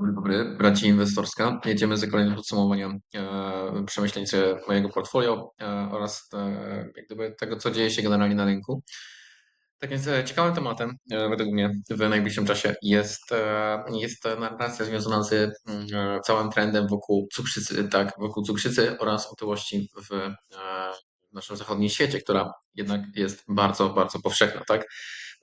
Dzień dobry, braci inwestorska. Jedziemy z kolejnym podsumowaniem e, przemyśleń mojego portfolio e, oraz e, jak gdyby tego, co dzieje się generalnie na rynku. Tak więc e, ciekawym tematem e, według mnie w najbliższym czasie jest, jest narracja związana z mm, całym trendem wokół cukrzycy, tak, wokół cukrzycy oraz otyłości w w naszym zachodnim świecie, która jednak jest bardzo, bardzo powszechna, tak?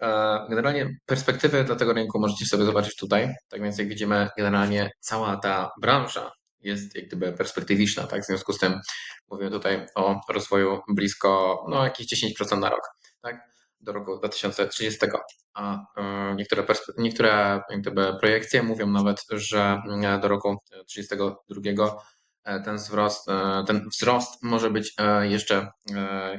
E, Generalnie perspektywy dla tego rynku możecie sobie zobaczyć tutaj. Tak więc jak widzimy, generalnie cała ta branża jest jak gdyby perspektywiczna, tak? W związku z tym mówię tutaj o rozwoju blisko no, jakieś 10% na rok, tak? Do roku 2030. A e, niektóre, niektóre jak gdyby projekcje mówią nawet, że e, do roku 32 ten wzrost, ten wzrost może być jeszcze,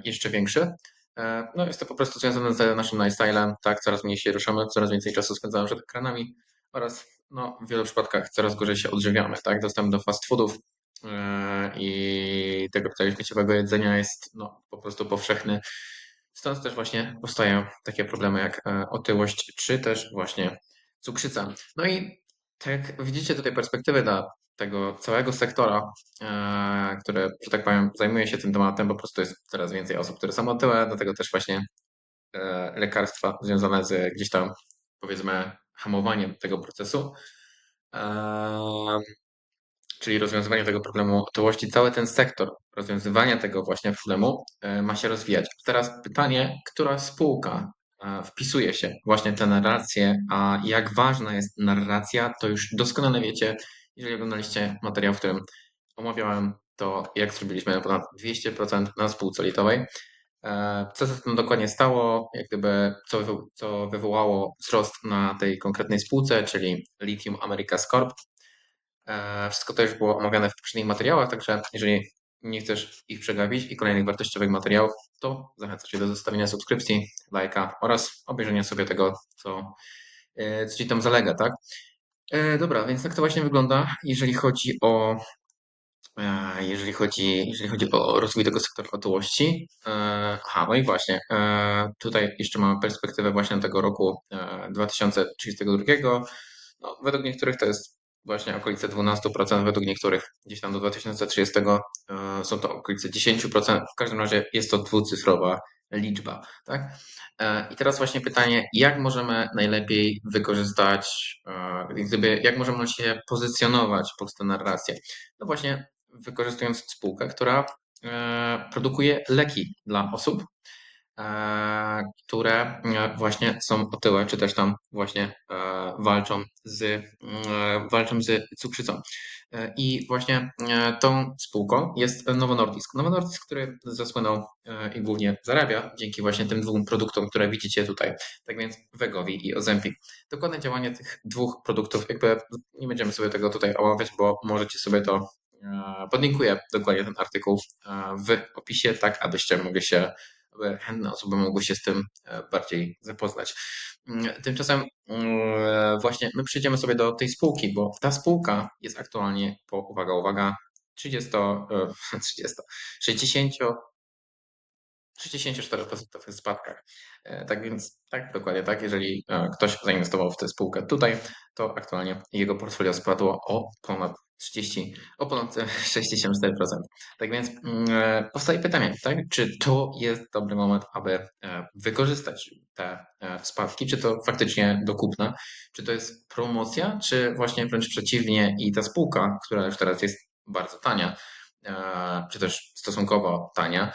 jeszcze większy. E, no jest to po prostu związane z naszym lifestylem, tak, coraz mniej się ruszamy, coraz więcej czasu spędzamy przed ekranami oraz no, w wielu przypadkach coraz gorzej się odżywiamy, tak, dostęp do fast foodów e, i tego rodzaju śmieciowego jedzenia jest no, po prostu powszechny. Stąd też właśnie powstają takie problemy jak e, otyłość, czy też właśnie cukrzyca. No i tak jak widzicie tutaj perspektywy dla tego całego sektora, e, które, że tak powiem, zajmuje się tym tematem, po prostu jest coraz więcej osób, które są otyłe, dlatego też właśnie e, lekarstwa związane z gdzieś tam, powiedzmy, hamowaniem tego procesu, e, czyli rozwiązywanie tego problemu otyłości, cały ten sektor rozwiązywania tego właśnie problemu ma się rozwijać. Teraz pytanie, która spółka wpisuje się właśnie tę narrację, a jak ważna jest narracja, to już doskonale wiecie, jeżeli oglądaliście materiał, w którym omawiałem to, jak zrobiliśmy ponad 200% na spółce litowej. E, co się tam dokładnie stało, jak gdyby, co, co wywołało wzrost na tej konkretnej spółce, czyli Lithium Americas Corp. E, wszystko to już było omawiane w poprzednich materiałach, także jeżeli nie chcesz ich przegapić i kolejnych wartościowych materiałów, to zachęcam Cię do zostawienia subskrypcji, lajka oraz obejrzenia sobie tego, co, e, co Ci tam zalega, tak? E, dobra, więc tak to właśnie wygląda, jeżeli chodzi o e, jeżeli chodzi, jeżeli chodzi o rozwój tego sektora otyłości. E, aha, no i właśnie, tutaj jeszcze mamy perspektywę właśnie tego roku 2032. No, według niektórych to jest właśnie okolice 12%, według niektórych gdzieś tam do 2030 są to okolice 10%. W każdym razie jest to dwucyfrowa liczba, tak? E, I teraz właśnie pytanie, jak możemy najlepiej wykorzystać, e, jak możemy się pozycjonować pod tę narrację? No właśnie wykorzystując spółkę, która e, produkuje leki dla osób, które właśnie są otyłe, czy też tam właśnie walczą z, walczą z cukrzycą. E, I właśnie e, tą spółką jest Novo Nordisk. Novo Nordisk, który zasłynął e, i głównie zarabia dzięki właśnie tym dwóm produktom, które widzicie tutaj. Tak więc Wegowi i Ozempic. Dokładne działanie tych dwóch produktów, jakby nie będziemy sobie tego tutaj omawiać, bo możecie sobie to podlinkuję dokładnie ten artykuł w opisie, tak abyście mogli się chętne osoby mogły się z tym e, bardziej zapoznać. Mm, tymczasem mm, właśnie my przejdziemy sobie do tej spółki, bo ta spółka jest aktualnie po, uwaga, uwaga, 30, 30 60, 64% spadkach. E, tak więc, tak, dokładnie tak. Jeżeli e, ktoś zainwestował w tę spółkę tutaj, to aktualnie jego portfolio spadło o ponad 30, o ponad 64%. Tak więc mm, e, powstaje pytanie, tak? czy to jest dobry moment, aby wykorzystać te spadki, czy to faktycznie do kupna, czy to jest promocja, czy właśnie wręcz przeciwnie i ta spółka, która już teraz jest bardzo tania, czy też stosunkowo tania,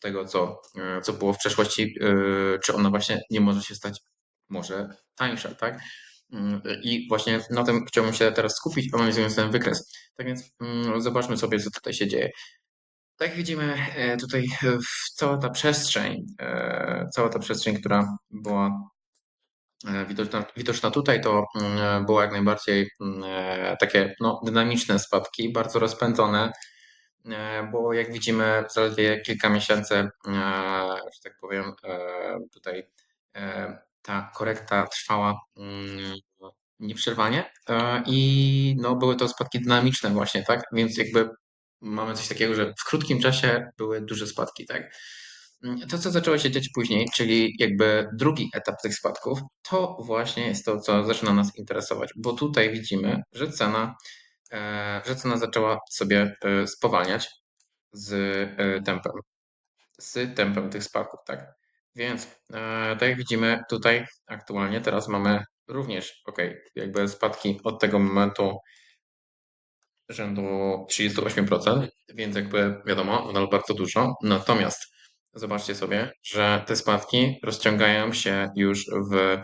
tego, co, e, co było w przeszłości, e, czy ona właśnie nie może się stać może tańsza, tak? Mm, I właśnie na tym chciałbym się teraz skupić, analizując ten wykres. Tak więc mm, zobaczmy sobie, co tutaj się dzieje. Tak jak widzimy e, tutaj cała ta przestrzeń, cała ta przestrzeń, która była widoczna, widoczna tutaj, to mm, było jak najbardziej takie no, dynamiczne spadki, bardzo rozpędzone, bo jak widzimy, zaledwie kilka miesięcy, e, że tak powiem, e, tutaj ta korekta trwała mm, nieprzerwanie i no, były to spadki dynamiczne właśnie, tak? Więc jakby mamy coś takiego, że w krótkim czasie były duże spadki, tak? To, co zaczęło się dziać później, czyli jakby drugi etap tych spadków, to właśnie jest to, co zaczyna nas interesować, bo tutaj widzimy, że cena, e, że cena zaczęła sobie e, spowalniać z e, tempem, z tempem tych spadków, tak? Więc e, tak jak widzimy tutaj aktualnie teraz mamy również, ok, jakby spadki od tego momentu rzędu 38%, więc jakby wiadomo, nadal bardzo dużo. Natomiast zobaczcie sobie, że te spadki rozciągają się już w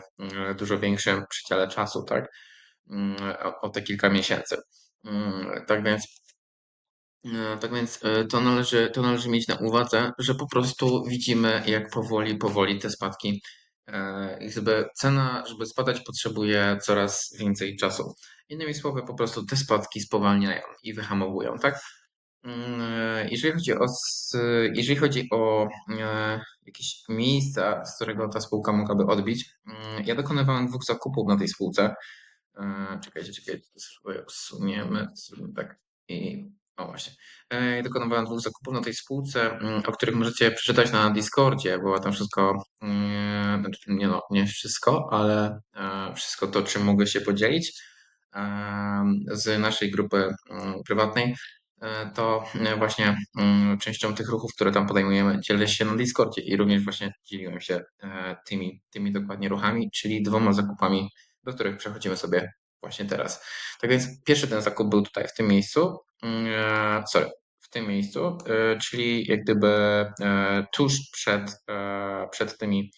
dużo większym przedziale czasu, tak? Mm, o te kilka miesięcy. Mm, Tak więc E, Tak więc e, to należy, to należy mieć na uwadze, że po prostu widzimy, jak powoli, powoli te spadki, e, żeby cena, żeby spadać, potrzebuje coraz więcej czasu. Innymi słowy, po prostu te spadki spowalniają i wyhamowują, tak? Mm, Jeżeli chodzi o, jeżeli chodzi o jakieś miejsca, z którego ta spółka mogłaby odbić, mm, ja dokonywałem dwóch zakupów na tej spółce. E, Czekajcie, czekajcie, to sobie usuniemy, zrobimy tak i o właśnie. E, Dokonywałem dwóch zakupów na tej spółce, mm, o których możecie przeczytać na Discordzie, było tam wszystko, mm, znaczy nie no, nie wszystko, ale e, wszystko to, czym mogę się podzielić z naszej grupy mm, prywatnej. To właśnie częścią tych ruchów, które tam podejmujemy, dzielę się na Discordzie i również właśnie dzieliłem się tymi, tymi dokładnie ruchami, czyli dwoma zakupami, do których przechodzimy sobie właśnie teraz. Tak więc pierwszy ten zakup był tutaj w tym miejscu, mm, e, sorry, w tym miejscu, e, czyli jak gdyby e, tuż przed, przed tymi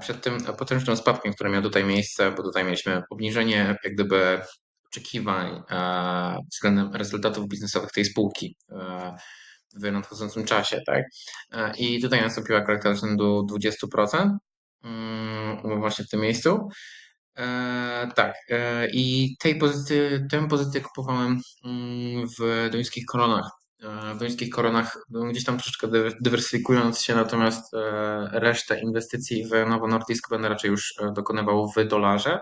przed tym potężnym spadkiem, który miał tutaj miejsce, bo tutaj mieliśmy obniżenie jak gdyby oczekiwań względem rezultatów biznesowych tej spółki w nadchodzącym czasie, tak? I tutaj nastąpiła korekta rzędu 20%, mm, właśnie w tym miejscu. E, tak, e, i tej pozycji, tę pozycję kupowałem mm, w duńskich koronach. E, W duńskich koronach byłem gdzieś tam troszeczkę dy- dywersyfikując się, natomiast e, resztę inwestycji w Novo Nordisk będę raczej już e, dokonywał w dolarze.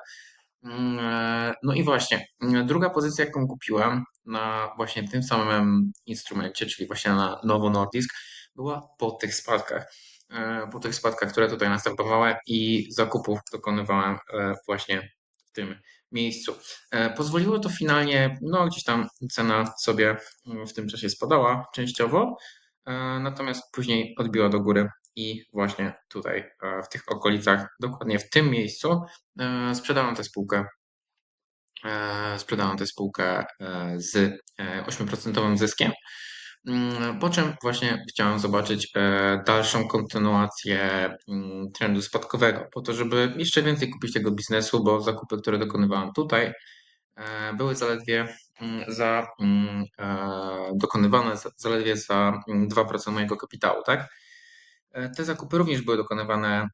Mm, No i właśnie, druga pozycja, jaką kupiłem na właśnie tym samym instrumencie, czyli właśnie na Novo Nordisk, była po tych spadkach. E, Po tych spadkach, które tutaj następowały i zakupów dokonywałem e, właśnie w tym miejscu. E, Pozwoliło to finalnie, no gdzieś tam cena sobie mm, w tym czasie spadała częściowo, natomiast później odbiła do góry i właśnie tutaj w tych okolicach, dokładnie w tym miejscu Sprzedałem tę spółkę. Sprzedałem tę spółkę z e, 8% zyskiem. Mm, Po czym właśnie chciałem zobaczyć e, dalszą kontynuację mm, trendu spadkowego, po to, żeby jeszcze więcej kupić tego biznesu, bo zakupy, które dokonywałem tutaj, e, były zaledwie mm, za, e, dokonywane za- zaledwie za mm, 2% mojego kapitału, tak? Te zakupy również były dokonywane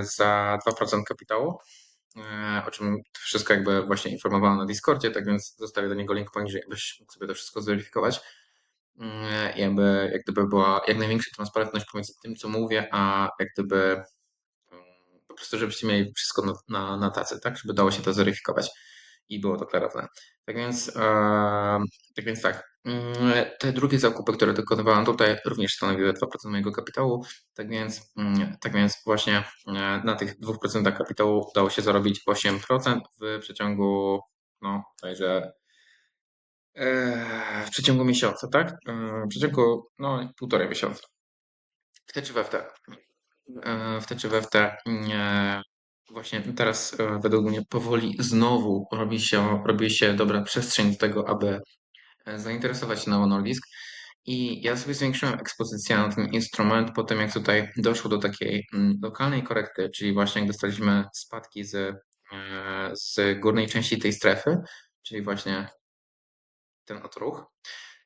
za 2% kapitału, o czym wszystko jakby właśnie informowałem na Discordzie, tak więc zostawię do niego link poniżej, jakbyś mógł sobie to wszystko zweryfikować. Mm, Jakby, jak gdyby była jak największa transparentność pomiędzy tym, co mówię, a jak gdyby mm, po prostu, żebyście mieli wszystko na, na, na tacy, tak, żeby dało się to zweryfikować i było to klarowne. Tak więc, e, tak więc tak, mm, te drugie zakupy, które dokonywałem tutaj również stanowiły 2% mojego kapitału, tak więc, tak więc właśnie e, na tych 2% kapitału udało się zarobić 8% w przeciągu, no, także w przeciągu miesiąca, tak? E, W przeciągu, no, półtorej miesiąca. W te czy we w te. E, W te czy we w te. Nie. Właśnie teraz e, według mnie powoli znowu robi się, robi się dobra przestrzeń do tego, aby e, zainteresować się Novo Nordisk. I ja sobie zwiększyłem ekspozycję na ten instrument po tym, jak tutaj doszło do takiej mm, lokalnej korekty, czyli właśnie jak dostaliśmy spadki z, e, z górnej części tej strefy, czyli właśnie ten odruch.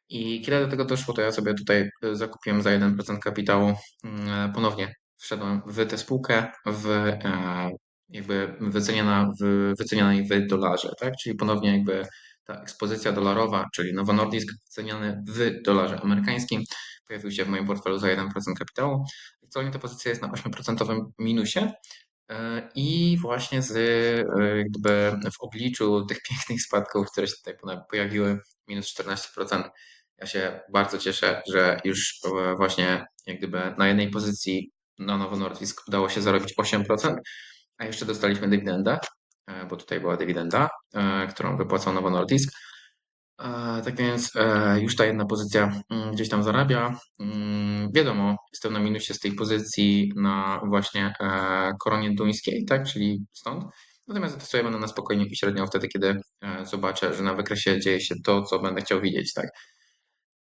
I kiedy do tego doszło, to ja sobie tutaj e, zakupiłem za 1% kapitału. mm, Ponownie wszedłem w tę spółkę w e, jakby wyceniana w, wycenianej w dolarze, tak? Czyli ponownie jakby ta ekspozycja dolarowa, czyli Novo Nordisk wyceniany w dolarze amerykańskim, pojawił się w moim portfelu za 1% kapitału. Aktualnie ta pozycja jest na 8% minusie. E, I właśnie z, e, jak gdyby w obliczu tych pięknych spadków, które się tutaj pojawiły, minus 14%, Ja się bardzo cieszę, że już e, właśnie jak gdyby na jednej pozycji na Nowo Nordisk udało się zarobić 8%, a jeszcze dostaliśmy dywidendę, bo tutaj była dywidenda, którą wypłacał Nowo Nordisk. Tak więc już ta jedna pozycja mm, gdzieś tam zarabia. Mm, wiadomo, jestem na minusie z tej pozycji na właśnie koronie duńskiej, tak, czyli stąd. Natomiast to sobie będę na spokojnie i średnio wtedy, kiedy zobaczę, że na wykresie dzieje się to, co będę chciał widzieć, tak.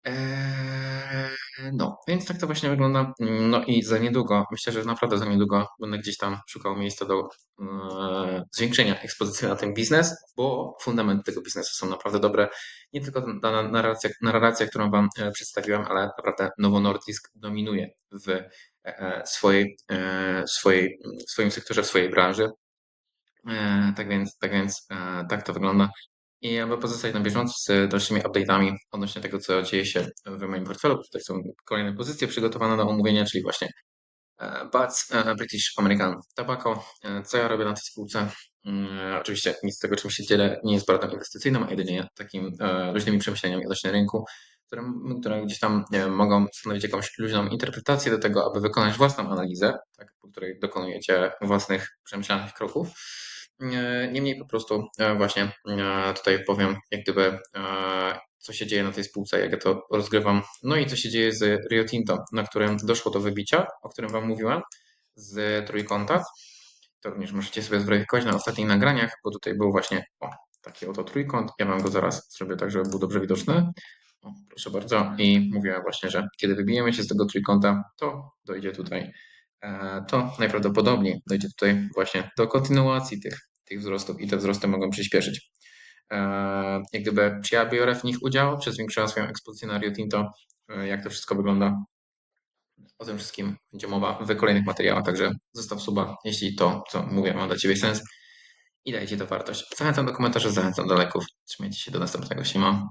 Eee, no, więc tak to właśnie wygląda. No i za niedługo, myślę, że naprawdę za niedługo będę gdzieś tam szukał miejsca do eee, zwiększenia ekspozycji na ten biznes, bo fundamenty tego biznesu są naprawdę dobre. Nie tylko ta narracja, narracja którą Wam e, przedstawiłem, ale naprawdę Nowo Nordisk dominuje w e, e, swojej, swojej, swoim sektorze, w swojej branży. Tak więc, tak więc tak to wygląda. I aby pozostać na bieżąco z dalszymi update'ami odnośnie tego, co dzieje się w moim portfelu, tutaj są kolejne pozycje przygotowane do omówienia, czyli właśnie e, BATS, e, British American Tobacco. E, co ja robię na tej spółce? Mm, oczywiście nic z tego, czym się dzielę, nie jest portą inwestycyjną, a jedynie takim luźnymi przemyśleniami odnośnie rynku, które, które gdzieś tam wiem, mogą stanowić jakąś luźną interpretację do tego, aby wykonać własną analizę, tak, po której dokonujecie własnych przemyślanych kroków. Niemniej po prostu e, właśnie e, tutaj powiem, jak gdyby, e, co się dzieje na tej spółce, jak ja to rozgrywam. No i co się dzieje z Rio Tinto, na którym doszło do wybicia, o którym Wam mówiłem, z trójkąta. To również możecie sobie zweryfikować na ostatnich nagraniach, bo tutaj był właśnie o, taki oto trójkąt. Ja Wam go zaraz zrobię tak, żeby był dobrze widoczny. O, proszę bardzo. I mówiłem właśnie, że kiedy wybijemy się z tego trójkąta, to dojdzie tutaj E, to najprawdopodobniej dojdzie tutaj właśnie do kontynuacji tych, tych wzrostów i te wzrosty mogą przyspieszyć. E, jak gdyby, czy ja biorę w nich udział, czy zwiększyłem swoją ekspozycję na Rio Tinto, e, jak to wszystko wygląda. O tym wszystkim będzie mowa w kolejnych materiałach, także zostaw suba, jeśli to, co mówię, ma dla Ciebie sens i dajcie to wartość. Zachęcam do komentarzy, zachęcam do lajków. Trzymajcie się do następnego. Siema.